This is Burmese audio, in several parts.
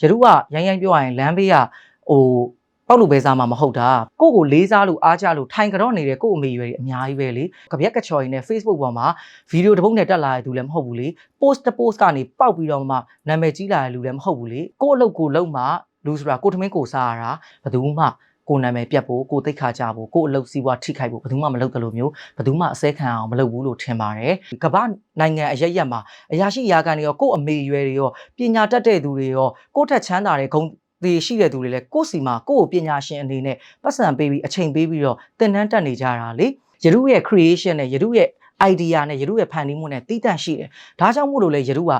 ရတုကရိုင်းရိုင်းပြောရရင်လမ်းဘေးကဟိုပေါက်လို့ပဲစားမှာမဟုတ်တာကိုယ့်ကိုလေးစားလို့အားကြလို့ထိုင်ကြတော့နေတဲ့ကိုယ့်အမေရွယ်တွေအများကြီးပဲလေကြပြက်ကချော်ရင်းနဲ့ Facebook ပေါ်မှာဗီဒီယိုတစ်ပုဒ်နဲ့တက်လာတဲ့သူလည်းမဟုတ်ဘူးလေ post တစ် post ကနေပေါက်ပြီးတော့မှနာမည်ကြီးလာတဲ့လူလည်းမဟုတ်ဘူးလေကိုယ့်အလုပ်ကိုလုပ်မှလူဆိုတာကိုယ်ထမင်းကိုစားရတာဘယ်သူမှ ကိုယ်နာမည်ပြတ်ဖို့ကိုယ်သိက္ခာကြဖို့ကိုယ်အလုပ်စီးပွားထိခိုက်ဖို့ဘယ်သူမှမလုပ်တယ်လို့မျိုးဘယ်သူမှအစဲခံအောင်မလုပ်ဘူးလို့ထင်ပါတယ်ကမ္ဘာနိုင်ငံအရရက်မှာအရာရှိအရာခံတွေရောကိုယ့်အမေရွယ်တွေရောပညာတတ်တဲ့သူတွေရောကိုယ့်ထက်ချမ်းသာတဲ့ဂုဏ်ဒီရှိတဲ့သူတွေလည်းကိုယ့်စီမှာကိုယ့်ကိုပညာရှင်အနေနဲ့ပတ်စံပေးပြီးအချိန်ပေးပြီးတော့သင်တန်းတက်နေကြတာလေယရုရဲ့ creation နဲ့ယရုရဲ့ idea နဲ့ယရုရဲ့ဖန်တီးမှုနဲ့တည်တံ့ရှိတယ်ဒါကြောင့်မို့လို့လေယရုက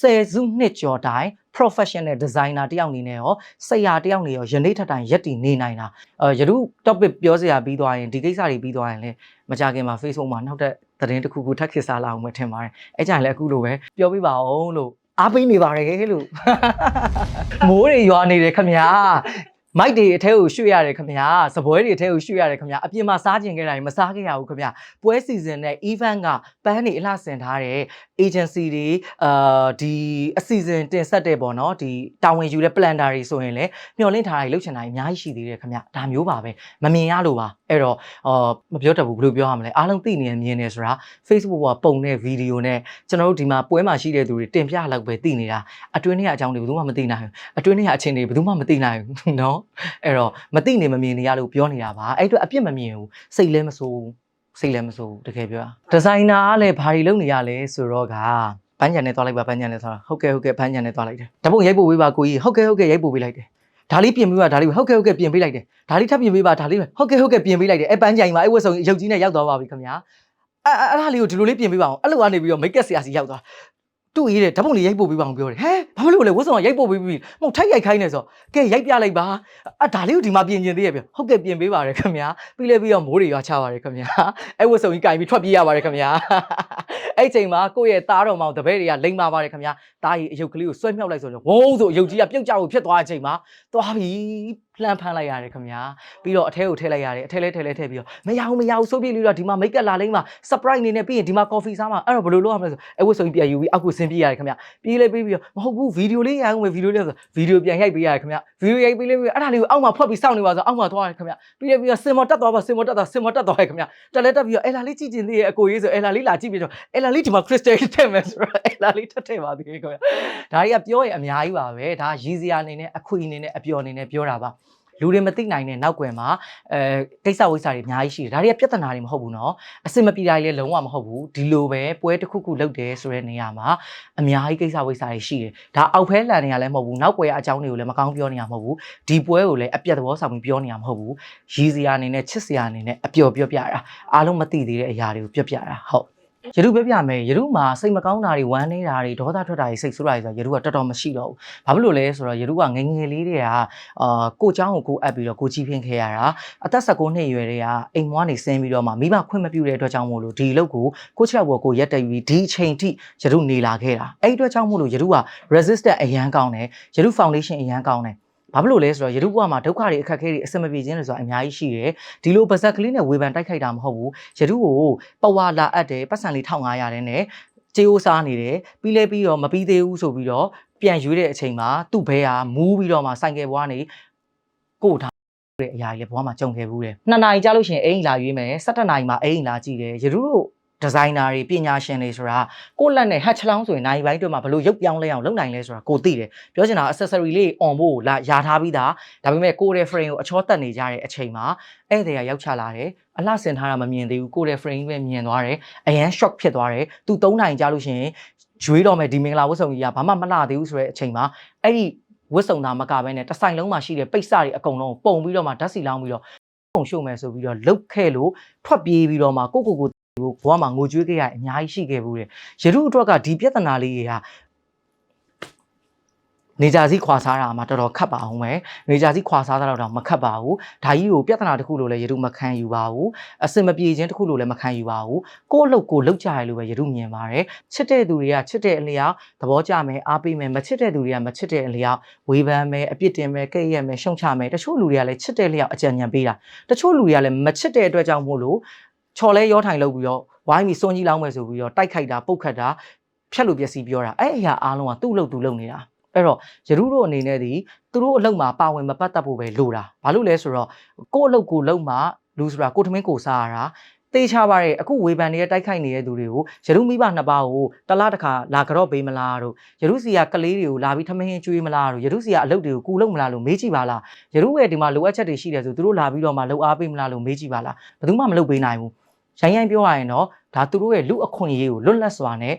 10စုနှစ်ကျော်တိုင် professional designer တယောက်အနေနဲ့ရောဆရာတယောက်နေရောယနေ့ထက်တိုင်ရက်တည်နေနိုင်တာအဲယရု topic ပြောစရာပြီးသွားရင်ဒီကိစ္စတွေပြီးသွားရင်လည်းမကြခင်မှာ Facebook မှာနောက်တဲ့သတင်းတစ်ခုခုထပ်ခေတ်စားလာအောင်ပဲထင်ပါတယ်အဲကြရင်လည်းအခုလိုပဲပြောပြပါအောင်လို့အားပေးနေပါတယ်လို့မိုးတွေရွာနေတယ်ခမညာ မိုက်တွေအထဲကိုရွှေ့ရတယ်ခမညာစပွဲတွေအထဲကိုရွှေ့ရတယ်ခမညာအပြင်မှာစားကျင်ခဲ့တာတွေမစားခဲ့ရဘူးခမညာပွဲစီစဉ်တဲ့ event ကပန်းတွေအလှဆင်ထားတဲ့ agency တွေအာဒီအစီအစဉ်တင်ဆက်တဲ့ပေါ့နော်ဒီတာဝန်ယူတဲ့ planner တွေဆိုရင်လည်းမျှော်လင့်ထားတာတွေလုပ်ချင်တာတွေအများကြီးရှိသေးတယ်ခမညာဒါမျိုးပါပဲမမြင်ရလို့ပါအဲ့တော့အာမပြောတတ်ဘူးဘယ်လိုပြောရမလဲအားလုံးသိနေမြင်နေဆိုတာ Facebook ကပုံတဲ့ဗီဒီယိုနဲ့ကျွန်တော်တို့ဒီမှာပွဲမှာရှိတဲ့သူတွေတင်ပြလောက်ပဲသိနေတာအတွင်းထဲကအကြောင်းတွေဘယ်သူမှမသိနိုင်ဘူးအတွင်းထဲကအချင်းတွေဘယ်သူမှမသိနိုင်ဘူးเနော်အဲ့တော့မသိနေမမြင်နေရလို့ပြောနေတာပါအဲ့အတွက်အပြစ်မမြင်ဘူးစိတ်လည်းမဆိုးစိတ်လည်းမဆိုးတကယ်ပြောဒီဇိုင်နာကလည်းဘာတွေလုပ်နေရလဲဆိုတော့ကပန်းချန်နဲ့သွားလိုက်ပါပန်းချန်နဲ့သွားဟုတ်ကဲ့ဟုတ်ကဲ့ပန်းချန်နဲ့သွားလိုက်တယ်ဓပုံရိုက်ပို့ပေးပါကိုကြီးဟုတ်ကဲ့ဟုတ်ကဲ့ရိုက်ပို့ပေးလိုက်တယ်ဒါလေးပြင်ပေးပါဒါလေးဟုတ်ကဲ့ဟုတ်ကဲ့ပြင်ပေးလိုက်တယ်ဒါလေးထပ်ပြင်ပေးပါဒါလေးဟုတ်ကဲ့ဟုတ်ကဲ့ပြင်ပေးလိုက်တယ်အဲပန်းချန်ကြီးမှာအဲဝက်ဆောင်ရုပ်ကြီးနဲ့ရောက်သွားပါပြီခင်ဗျာအဲအဲ့ဒါလေးကိုဒီလိုလေးပြင်ပေးပါအောင်အဲ့လိုကနေပြီးတော့မိတ်ကက်ဆရာစီရောက်သွား တူရေးတယ်ဓာတ်ပုံလေးရိုက်ပို့ပေးပါအောင်ပြောတယ်ဟဲဘာမလို့လဲဝတ်ဆောင်ကရိုက်ပို့ပေးပြီးမဟုတ်ထိုက်ရိုက်ခိုင်းနေဆိုကဲရိုက်ပြလိုက်ပါအဒါလေးကိုဒီမှာပြင်ကျင်သေးရပြဟုတ်ကဲ့ပြင်ပေးပါရခင်ဗျာပြီးလဲပြီးတော့မိုးတွေရွာချပါရခင်ဗျာအဲ့ဝတ်ဆောင်ကြီးကင်ပြီးထွက်ပြေးရပါတယ်ခင်ဗျာအဲ့ချိန်မှာကိုယ့်ရဲ့သားတော်မောင်တပည့်တွေကလိမ့်ပါပါတယ်ခင်ဗျာတားရီအယုတ်ကလေးကိုဆွဲမြောက်လိုက်ဆိုတော့ဝုန်းဆိုအယုတ်ကြီးကပြုတ်ကျဖို့ဖြစ်သွားတဲ့အချိန်မှာသွားပြီ လှမ်းဖမ်းလိုက်ရတယ်ခင်ဗျာပြီးတော့အထဲကိုထည့်လိုက်ရတယ်အထဲလဲထည့်လဲထည့်ပြီးတော့မရဘူးမရဘူးဆိုပြလို့တော့ဒီမှာမိတ်ကပ်လာလိမ့်မှာ surprise အနေနဲ့ပြီးရင်ဒီမှာ coffee စားမှာအဲ့တော့ဘယ်လိုလုပ်ရမလဲဆိုအဲ့ဝတ်ဆိုရင်ပြန်ယူပြီးအောက်ကိုဆင်းပြေးရတယ်ခင်ဗျပြေးလဲပြေးပြီးတော့မဟုတ်ဘူးဗီဒီယိုလေးရအောင်မယ်ဗီဒီယိုလေးဆိုဗီဒီယိုပြန်ရိုက်ပေးရတယ်ခင်ဗျဗီဒီယိုရိုက်ပေးလဲပြီးအဲ့ဒါလေးကိုအောက်မှာဖွက်ပြီးစောင့်နေပါဆိုအောက်မှာသွားရတယ်ခင်ဗျပြီးလဲပြီးတော့စင်မော်တက်သွားပါစင်မော်တက်သွားစင်မော်တက်သွားရခင်ဗျတက်လဲတက်ပြီးတော့အဲ့လာလေးကြည့်ကျင်သေးရဲ့အကိုရေးဆိုအဲ့လာလေးလာကြည့်ပြီးတော့အဲ့လာလေးဒီမှာ crystal ထည့်မယ်ဆိုတော့အဲ့လာလေးထပ်ထည့်ပါသေးတယ်ခင်ဗျဒါတွေကပြောရင်အများကြီးပါပဲဒါရည်စရာအနေနဲ့အခွေအနေနဲ့အပျော်အနေနဲ့ပြောတာပါ လူတွေမသိနိုင်တဲ့နောက်ွယ်မှာအဲကိစ္စဝိစ္စတွေအများကြီးရှိတယ်ဒါတွေကပြဿနာတွေမဟုတ်ဘူးเนาะအစင်မပြေတာတွေလည်းလုံးဝမဟုတ်ဘူးဒီလိုပဲပွဲတစ်ခုခုလုပ်တယ်ဆိုတဲ့နေရာမှာအများကြီးကိစ္စဝိစ္စတွေရှိတယ်ဒါအောက်ဖဲလန်နေရလည်းမဟုတ်ဘူးနောက်ွယ်အကြောင်းတွေကိုလည်းမကောင်းပြောနေရမဟုတ်ဘူးဒီပွဲကိုလည်းအပြတ်သဘောဆောင်ပြီးပြောနေရမဟုတ်ဘူးရည်စရာအနေနဲ့ချစ်စရာအနေနဲ့အပျော်ပြောပြတာအားလုံးမသိသေးတဲ့အရာတွေကိုပြောပြတာဟုတ် ယရုပြပြမယ်ယရုမှာစိတ်မကောင်းတာတွေဝမ်းနေတာတွေဒေါသထွက်တာတွေစိတ်ဆိုးတာတွေဆိုတော့ယရုကတော်တော်မရှိတော့ဘူးဘာဖြစ်လို့လဲဆိုတော့ယရုကငယ်ငယ်လေးတွေကအာကိုเจ้าကိုကိုအပ်ပြီးတော့ကိုကြီးဖင်းခဲ့ရတာအသက်16နှစ်အရွယ်တွေကအိမ်မွားနေဆင်းပြီးတော့မှမိဘခွင့်မပြုတဲ့အတွက်ကြောင့်မို့လို့ဒီအလုပ်ကိုကိုချောက်ဘောကိုရက်တက်ပြီးဒီအချိန်ထိယရုနေလာခဲ့တာအဲ့ဒီအတွက်ကြောင့်မို့လို့ယရုက resistant အရန်ကောင်းတယ်ယရု foundation အရန်ကောင်းတယ် ဘာဖြစ်လို့လဲဆိုတော့ယရုဘဝမှာဒုက္ခတွေအခက်အခဲတွေအဆင်မပြေခြင်းတွေဆိုတာအများကြီးရှိတယ်ဒီလိုပါဇက်ကလေးနဲ့ဝေဖန်တိုက်ခိုက်တာမဟုတ်ဘူးယရုကိုပဝါလာအပ်တယ်ပတ်စံလေး1500တဲ့နဲ့ကြေးအိုးစားနေတယ်ပြီးလဲပြီးတော့မပြီးသေးဘူးဆိုပြီးတော့ပြန်ရွေးတဲ့အချိန်မှာသူ့ဘဲဟာမူးပြီးတော့မှစိုင်ကယ်ဘွားနေကို့ထားတဲ့အရာကြီးဘွားမှာကြုံခဲ့ဘူးတယ်နှစ်နာရီကြာလို့ရှိရင်အိမ်လာရွေးမယ်17နာရီမှာအိမ်လာကြည့်တယ်ယရုတို့ ဒီဇိုင်နာတွေပညာရှင်တွေဆိုတာကိုယ့်လက်နဲ့ဟတ်ချလောင်းဆိုရင်နိုင်ပိုင်းတွေမှာဘလို့ရုပ်ပြောင်းလဲအောင်လုပ်နိုင်လဲဆိုတာကိုသိတယ်ပြောချင်တာ accessory လေး on ဖို့လာယာထားပြီးသားဒါပေမဲ့ကိုယ့်ရဲ့ frame ကိုအချောတက်နေကြတဲ့အချိန်မှာဧည့်သည်ကရောက်ချလာတယ်အလှဆင်ထားတာမမြင်သေးဘူးကိုယ့်ရဲ့ frame ပဲမြင်သွားတယ်အရန် shock ဖြစ်သွားတယ်သူ၃နိုင်ကြာလို့ရှိရင်ရွေးတော့မယ်ဒီမင်္ဂလာဝတ်ဆောင်ကြီးကဘာမှမလှသေးဘူးဆိုတဲ့အချိန်မှာအဲ့ဒီဝတ်ဆောင်သားမကဘဲနဲ့တစ်ဆိုင်လုံးမှာရှိတဲ့ပိတ်စတွေအကုန်လုံးပုံပြီးတော့မှဓာတ်စီလောင်းပြီးတော့ပုံရှုံမယ်ဆိုပြီးတော့လုတ်ခဲ့လို့ထွက်ပြေးပြီးတော့မှကိုကိုကို ကိုဘဝမှာငိုကြွေးခဲ့ရအများကြီးရှိခဲ့ဘူးတဲ့ရတုအတွက်ကဒီပြဿနာလေးတွေကနေကြစီခွာစားတာမှတော်တော်ခတ်ပါအောင်ပဲနေကြစီခွာစားတာတော့မခတ်ပါဘူးဒါကြီးကိုပြဿနာတစ်ခုလို့လည်းရတုမခံယူပါဘူးအစင်မပြေခြင်းတစ်ခုလို့လည်းမခံယူပါဘူးကိုယ့်အလုပ်ကိုလုပ်ကြရလို့ပဲရတုမြင်ပါတယ်ချစ်တဲ့သူတွေကချစ်တဲ့အလျောက်သဘောကျမယ်အားပေးမယ်မချစ်တဲ့သူတွေကမချစ်တဲ့အလျောက်ဝေဖန်မယ်အပြစ်တင်မယ်ကိတ်ရက်မယ်ရှုံချမယ်တချို့လူတွေကလည်းချစ်တဲ့လျောက်အကြံဉာဏ်ပေးတာတချို့လူတွေကလည်းမချစ်တဲ့အတွက်ကြောင့်မို့လို့ ချော်လဲရောထိုင်လုပ်ပြီးတော့ဝိုင်းပြီးစွန့်ကြီးလောင်းမယ်ဆိုပြီးတော့တိုက်ခိုက်တာပုတ်ခတ်တာဖြတ်လို့ပျက်စီးပြောတာအဲ့အရာအားလုံးကသူ့လို့သူလုပ်နေတာပအဲ့တော့ယရုတို့အနေနဲ့ဒီသူတို့အလုပ်မှာပါဝင်မပတ်သက်ဖို့ပဲလိုတာဘာလို့လဲဆိုတော့ကိုယ့်အလုပ်ကိုလုပ်မှလူဆိုတာကိုယ်ထမင်းကိုယ်စားရတာ တေးချပါတဲ့အခုဝေဖန်နေတဲ့တိုက်ခိုက်နေတဲ့သူတွေကိုယရုမိဘနှစ်ပါးကိုတလားတစ်ခါလာကြော့ပေးမလားတို့ယရုစီကကလေးတွေကိုလာပြီးထမင်းကျွေးမလားတို့ယရုစီကအလုပ်တွေကိုကူလုပ်မလားလို့မေးကြည့်ပါလားယရုရဲ့ဒီမှာလိုအပ်ချက်တွေရှိတယ်ဆိုသူတို့လာပြီးတော့မှလုပ်အားပေးမလားလို့မေးကြည့်ပါလားဘယ်သူမှမလုပ်ပေးနိုင်ဘူးရိုင်းရိုင်းပြောရရင်တော့ဒါသူတို့ရဲ့လူအခွင့်အရေးကိုလွတ်လပ်စွာနဲ့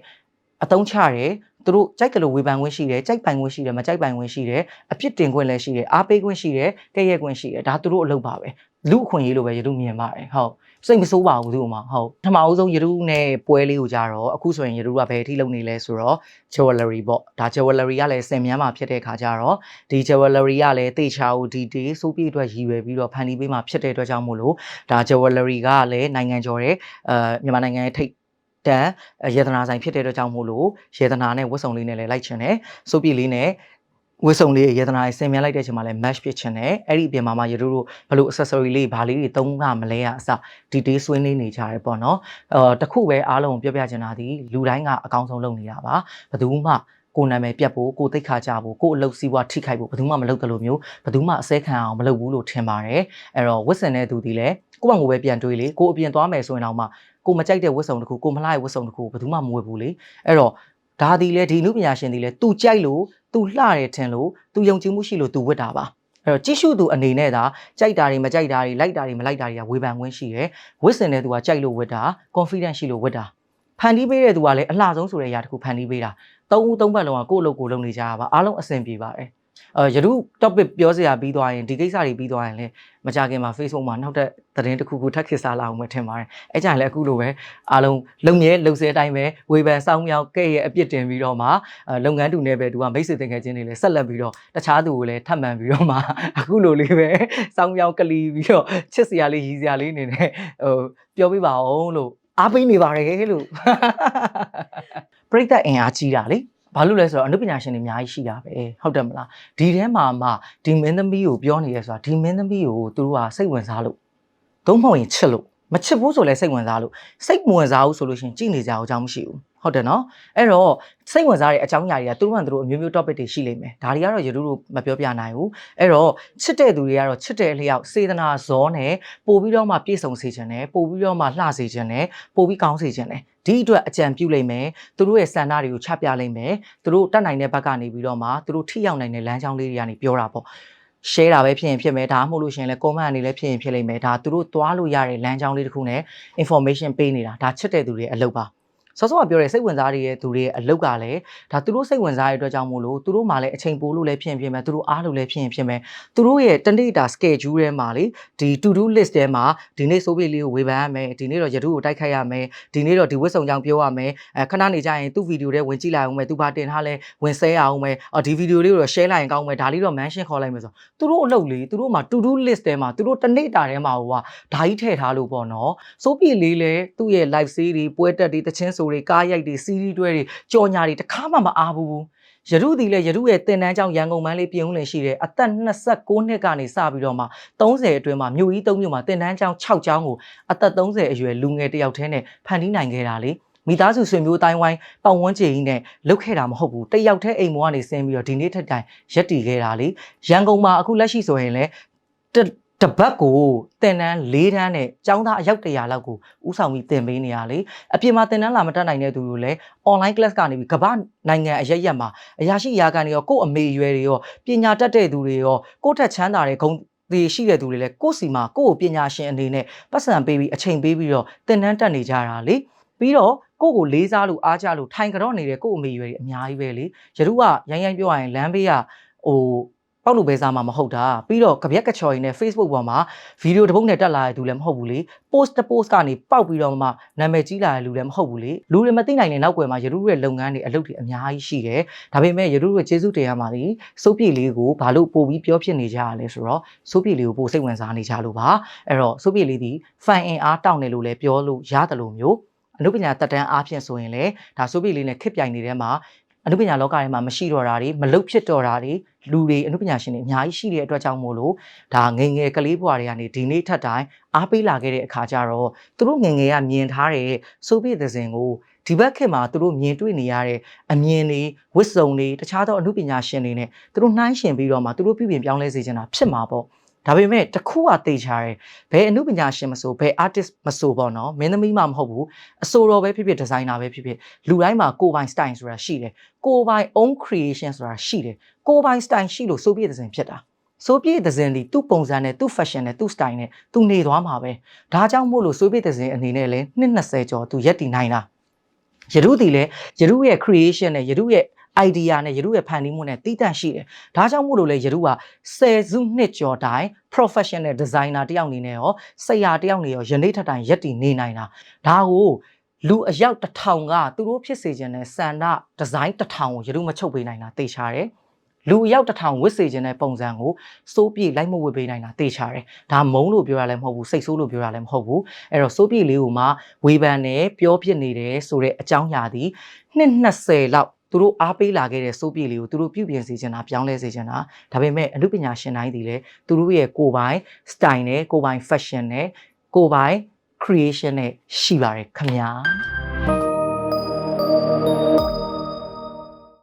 အတုံးချတယ်သူတို့ကြိုက်ကလေးဝေဖန်ခွင့်ရှိတယ်ကြိုက်ပိုင်ခွင့်ရှိတယ်မကြိုက်ပိုင်ခွင့်ရှိတယ်အပြစ်တင်ခွင့်လည်းရှိတယ်အားပေးခွင့်ရှိတယ်ကဲ့ရဲ့ခွင့်ရှိတယ်ဒါသူတို့အလုပ်ပါပဲလူအခွင့်အရေးလိုပဲယရုမြင်ပါတယ်ဟုတ် စိတ်မဆိုးပါဘူးသူ့မှာဟုတ်ပထမအဦးဆုံးယရုနဲ့ပွဲလေးကိုကြတော့အခုဆိုရင်ယရုကဘယ်အထိလုပ်နေလဲဆိုတော့ jewelry ပေါ့ဒါ jewelry ကလည်းစင်မြန်းမှာဖြစ်တဲ့ခါကျတော့ဒီ jewelry ကလည်းတေချာကိုဒီတေးစိုးပြည့်အတွက်ရည်ရွယ်ပြီးတော့ဖန်တီးပေးမှာဖြစ်တဲ့အတွက်ကြောင့်မို့လို့ဒါ jewelry ကလည်းနိုင်ငံကျော်တဲ့အဲမြန်မာနိုင်ငံရဲ့ထိပ်တန်ယေဒနာဆိုင်ဖြစ်တဲ့အတွက်ကြောင့်မို့လို့ယေဒနာနဲ့ဝတ်စုံလေးနဲ့လည်းလိုက်ချင်တယ်စိုးပြည့်လေးနဲ့ ဝတ်စုံလေးရေဒနာရေးဆင်မြလိုက်တဲ့အချိန်မှာလည်း match ဖြစ်ချင်တယ်အဲ့ဒီအပြင်မှာမှရတို့တို့ဘလို့ accessory လေးဘာလေးတွေသုံးကမလဲအစ detail ဆွေးနွေးနေကြရဲပေါ့နော်အော်တခုပဲအားလုံးပြောပြချင်တာဒီလူတိုင်းကအကောင်းဆုံးလုပ်နေတာပါဘယ်သူမှကိုယ်နာမည်ပြတ်ဖို့ကိုယ်သိက္ခာကြဖို့ကိုယ်အလုပ်စည်းဝါးထိခိုက်ဖို့ဘယ်သူမှမလုပ်တယ်လို့မျိုးဘယ်သူမှအစဲခံအောင်မလုပ်ဘူးလို့ထင်ပါတယ်အဲ့တော့ဝတ်ဆင်တဲ့သူဒီလည်းကိုယ့်ဘာကိုယ်ပဲပြန်တွေးလေကိုယ်အပြင်သွားမယ်ဆိုရင်တော့မှကိုယ်မကြိုက်တဲ့ဝတ်စုံတစ်ခုကိုယ်မလှတဲ့ဝတ်စုံတစ်ခုဘယ်သူမှမဝတ်ဘူးလေအဲ့တော့ ဒါဒီလေဒီလူပညာရှင်ဒီလေသူကြိုက်လို့သူလှတယ်ထင်လို့သူယုံကြည်မှုရှိလို့သူဝတ်တာပါအဲ့တော့ကြည့်ရှုသူအနေနဲ့ဒါကြိုက်တာတွေမကြိုက်တာတွေလိုက်တာတွေမလိုက်တာတွေကဝေဖန်ခွင့်ရှိတယ်ဝစ်စင်တဲ့သူကကြိုက်လို့ဝတ်တာ confidence ရှိလို့ဝတ်တာဖန်တီးပေးတဲ့သူကလည်းအလှဆုံးဆိုတဲ့အရာတစ်ခုဖန်တီးပေးတာသုံးဦးသုံးပတ်လုံးကကိုယ့်အလုပ်ကိုလုပ်နေကြတာပါအားလုံးအဆင်ပြေပါတယ် အဲယရု topic ပြောစရာပြီးသွားရင်ဒီကိစ္စတွေပြီးသွားရင်လည်းမကြခင်မှာ Facebook မှာနောက်တဲ့သတင်းတစ်ခုခုထပ်ခစ်စားလာအောင်ပဲထင်ပါတယ်အဲကြရင်လည်းအခုလိုပဲအားလုံးလုံမြဲလုံစဲတိုင်းပဲဝေဖန်ဆောင်မြောက်ကဲ့ရဲ့အပြစ်တင်ပြီးတော့မှလုပ်ငန်းတူနဲ့ပဲသူကမိတ်ဆွေတင်ခဲ့ခြင်းတွေလည်းဆက်လက်ပြီးတော့တခြားသူကိုလည်းထပ်မံပြီးတော့မှအခုလိုလေးပဲဆောင်မြောက်ကလီပြီးတော့ချစ်စရာလေးရည်စရာလေးအနေနဲ့ဟိုပြောပြပါအောင်လို့အားပေးနေပါတယ်လို့ပြိတ္တအင်အားကြီးတာလေ ဘာလို့လဲဆိုတော့အနုပညာရှင်တွေအများကြီးရှိတာပဲဟုတ်တယ်မလားဒီထဲမှာမှဒီမင်းသမီးကိုပြောနေရဲဆိုတာဒီမင်းသမီးကိုသူတို့ကစိတ်ဝင်စားလို့သုံးမဟုတ်ရင်ချစ်လို့မချစ်ဘူးဆိုလဲစိတ်ဝင်စားလို့စိတ်မဝင်စားဘူးဆိုလို့ရှိရင်ကြည့်နေကြအောင်အကြောင်းမရှိဘူး ဟုတ်တယ်နော်အဲ့တော့စိတ်ဝင်စားတဲ့အကြောင်းအရာတွေကသူတို့ကသူတို့အမျိုးမျိုး topic တွေရှိလိမ့်မယ်ဒါတွေကတော့ရတို့တို့မပြောပြနိုင်ဘူးအဲ့တော့ချစ်တဲ့သူတွေကတော့ချစ်တဲ့အလျောက်စေတနာဇောနဲ့ပို့ပြီးတော့မှပြည့်စုံစေခြင်းနဲ့ပို့ပြီးတော့မှလှစေခြင်းနဲ့ပို့ပြီးကောင်းစေခြင်းနဲ့ဒီအတွက်အကြံပြုလိမ့်မယ်သူတို့ရဲ့စံနာတွေကိုချပြလိမ့်မယ်သူတို့တတ်နိုင်တဲ့ဘက်ကနေပြီးတော့မှသူတို့ထိရောက်နိုင်တဲ့လမ်းကြောင်းလေးတွေကနေပြောတာပေါ့ share တာပဲဖြစ်ရင်ဖြစ်မယ်ဒါမှမဟုတ်လို့ရှိရင်လည်း comment အနေနဲ့ဖြစ်ရင်ဖြစ်လိမ့်မယ်ဒါသူတို့သွားလို့ရတဲ့လမ်းကြောင်းလေးတစ်ခုနဲ့ information ပေးနေတာဒါချစ်တဲ့သူတွေအလုပ်ပါ စောစောကပြောတဲ့စိတ်ဝင်စားတဲ့သူတွေရဲ့အလုပ်ကလည်းဒါသူတို့စိတ်ဝင်စားတဲ့အတွက်ကြောင့်မို့လို့သူတို့မှလည်းအချိန်ပိုလို့လည်းဖြစ်ရင်ဖြစ်မယ်သူတို့အားလို့လည်းဖြစ်ရင်ဖြစ်မယ်သူတို့ရဲ့တနေ့တာ schedule ထဲမှာလေဒီ to do list ထဲမှာဒီနေ့စိုးပြေးလေးကိုဝေဖန်ရမယ်ဒီနေ့တော့ရတုကိုတိုက်ခိုက်ရမယ်ဒီနေ့တော့ဒီဝတ်စုံကြောင်ပြောရမယ်အဲခဏနေကြရင်သူ့ဗီဒီယိုထဲဝင်ကြည့်လိုက်အောင်မယ်သူဘာတင်ထားလဲဝင်ဆဲအောင်မယ်အော်ဒီဗီဒီယိုလေးကိုတော့ share လိုက်ရင်ကောင်းမယ်ဒါလေးတော့ mention ခေါ်လိုက်မယ်ဆိုသူတို့အလုပ်လေသူတို့မှာ to do list ထဲမှာသူတို့တနေ့တာထဲမှာဟိုကဓာကြီးထည့်ထားလို့ပေါ့နော်စိုးပြေးလေးလဲသူ့ရဲ့ live series တွေပွဲတက်တွေတချင်းဆိုတွေကားရိုက်တွေစီးရီးတွဲတွေကြော်ညာတွေတခါမှမအားဘူးယရုဒီလေယရုရဲ့တင်တန်းကြောင့်ရန်ကုန်မန်းလေးပြင်ဦးလင်ရှိတယ်အသက်29နှစ်ကနေစပြီးတော့မှ30အတွင်းမှာမြို့ကြီး3မြို့မှာတင်တန်းကြောင့်6ကျောင်းကိုအသက်30အရွယ်လူငယ်တယောက်တည်းနဲ့ဖန်တီးနိုင်ခဲ့တာလေမိသားစုဆွေမျိုးတိုင်းဝိုင်းပတ်ဝန်းကျင်ကြီးနဲ့လုတ်ခဲ့တာမဟုတ်ဘူးတယောက်တည်းအိမ်မောကနေဆင်းပြီးတော့ဒီနေ့ထက်တိုင်ရက်တည်ခဲ့တာလေရန်ကုန်မှာအခုလက်ရှိဆိုရင်လည်း တပတ်ကိုတင်တန်း၄တန်းနဲ့ចောင်းသားအယောက်100လောက်ကိုဥဆောင်ပြီးတင်ပေးနေရလေအပြင်မှာတင်တန်းလာမတက်နိုင်တဲ့သူတွေလည်း online class ကနေပြီးကမ္ဘာနိုင်ငံအရက်ရက်မှာအရာရှိရာခံတွေရောကို့အမေရွယ်တွေရောပညာတတ်တဲ့သူတွေရောကို့ထက်ချမ်းသာတဲ့ဂုဏ်ဒီရှိတဲ့သူတွေလည်းကိုယ့်စီမှာကိုယ့်ကိုပညာရှင်အနေနဲ့ပတ်စံပေးပြီးအချိန်ပေးပြီးတော့တင်တန်းတက်နေကြတာလေပြီးတော့ကိုယ့်ကိုလေးစားလို့အားကြလို့ထိုင်ကြော့နေတဲ့ကိုယ့်အမေရွယ်တွေအများကြီးပဲလေရတုကရိုင်းရိုင်းပြောရရင်လမ်းဘေးကဟို ပေါက်လူပဲစားမှာမဟုတ်တာပြီးတော့ကြပြက်ကချော်ရင်းနဲ့ Facebook ပေါ်မှာဗီဒီယိုတစ်ပုတ်နဲ့တက်လာတဲ့သူလည်းမဟုတ်ဘူးလေ post တစ် post ကနေပေါက်ပြီးတော့မှနာမည်ကြီးလာတဲ့လူလည်းမဟုတ်ဘူးလေလူတွေမသိနိုင်တဲ့နောက်ွယ်မှာရတုရဲ့လုပ်ငန်းတွေအလုပ်တွေအများကြီးရှိတယ်ဒါပေမဲ့ရတုရဲ့ကျေးဇူးတရားမှာဒီစိုးပြေလေးကိုဘာလို့ပို့ပြီးပြောဖြစ်နေကြရလဲဆိုတော့စိုးပြေလေးကိုပို့စိတ်ဝင်စားနေကြလို့ပါအဲ့တော့စိုးပြေလေးဒီ fan အင်အားတောင်းတယ်လို့လည်းပြောလို့ရတယ်လို့မျိုးအနုပညာတက်တန်းအားဖြင့်ဆိုရင်လေဒါစိုးပြေလေးနဲ့ခစ်ပြိုင်နေတဲ့မှာ အနုပညာလောကထဲမှာမရှိတော့တာတွေမလုတ်ဖြစ်တော့တာတွေလူတွေအနုပညာရှင်တွေအများကြီးရှိတဲ့အတွက်ကြောင့်မို့လို့ဒါငယ်ငယ်ကလေးဘွားတွေကနေဒီနေ့ထက်တိုင်းအားပေးလာခဲ့တဲ့အခါကျတော့သူတို့ငယ်ငယ်ကမြင်ထားတဲ့ဆိုဗီယက်သဇင်ကိုဒီဒီဘက်ခေတ်မှာသူတို့မြင်တွေ့နေရတဲ့အမြင်တွေဝစ်စုံတွေတခြားသောအမှုပညာရှင်တွေနဲ့သူတို့နှိုင်းယှဉ်ပြီးတော့မှသူတို့ပြုပြင်ပြောင်းလဲစေချင်တာဖြစ်မှာပေါ့ ဒါပေမဲ့တစ်ခုကသိချတယ်ဘယ်အမှုပညာရှင်မဆိုဘယ် artist မဆိုပေါ့နော်မင်းသမီးမှမဟုတ်ဘူးအဆိုတော်ပဲဖြစ်ဖြစ်ဒီဇိုင်နာပဲဖြစ်ဖြစ်လူတိုင်းမှာကိုယ်ပိုင် style ဆိုတာရှိတယ်ကိုယ်ပိုင် own creation ဆိုတာရှိတယ်ကိုယ်ပိုင် style ရှိလို့ဆိုပြည့်တဲ့စဉ်ဖြစ်တာဆိုပြည့်တဲ့စဉ်ဒီသူ့ပုံစံနဲ့သူ့ fashion နဲ့သူ့ style နဲ့သူနေသွားမှာပဲဒါကြောင့်မို့လို့ဆိုပြည့်တဲ့စဉ်အနေနဲ့လဲနှစ်20ကျော်သူရက်တည်နိုင်တာယရုတီလဲယရုရဲ့ creation နဲ့ယရုရဲ့ idea နဲ့ယရုရဲ့ဖန်တီးမှုနဲ့တည်တံ့ရှိတယ်။ဒါကြောင့်မို့လို့လေယရုကဆယ်စုနှစ်ကျော်တိုင် professional designer တယောက်အနေနဲ့ရောဆရာတယောက်နေရောယနေ့ထက်တိုင်ရက်တည်နေနိုင်တာ။ဒါကိုလူအယောက်တစ်ထောင်ကသူတို့ဖြစ်စေခြင်းနဲ့စန္ဒဒီဇိုင်းတစ်ထောင်ကိုယရုမချုပ်ပေးနိုင်တာသိချတယ်။လူအယောက်တစ်ထောင်ဝစ်စေခြင်းတဲ့ပုံစံကိုစိုးပြေလိုက်မဝစ်ပေးနိုင်တာသိချတယ်။ဒါမုံလို့ပြောရလည်းမဟုတ်ဘူးစိတ်ဆိုးလို့ပြောရလည်းမဟုတ်ဘူး။အဲ့တော့စိုးပြေလေးကိုမှဝေဖန်နဲ့ပြောပြနေတယ်ဆိုတဲ့အကြောင်းအရာဒီနှစ်20လောက် သူတို့အားပေးလာခဲ့တဲ့စိုးပြေလေးကိုသူတို့ပြုပြင်စေချင်တာပြောင်းလဲစေချင်တာဒါပေမဲ့အမှုပညာရှင်တိုင်းဒီလေသူတို့ရဲ့ကိုယ်ပိုင် style နဲ့ကိုယ်ပိုင် fashion နဲ့ကိုယ်ပိုင် creation နဲ့ရှိပါတယ်ခင်ဗျာ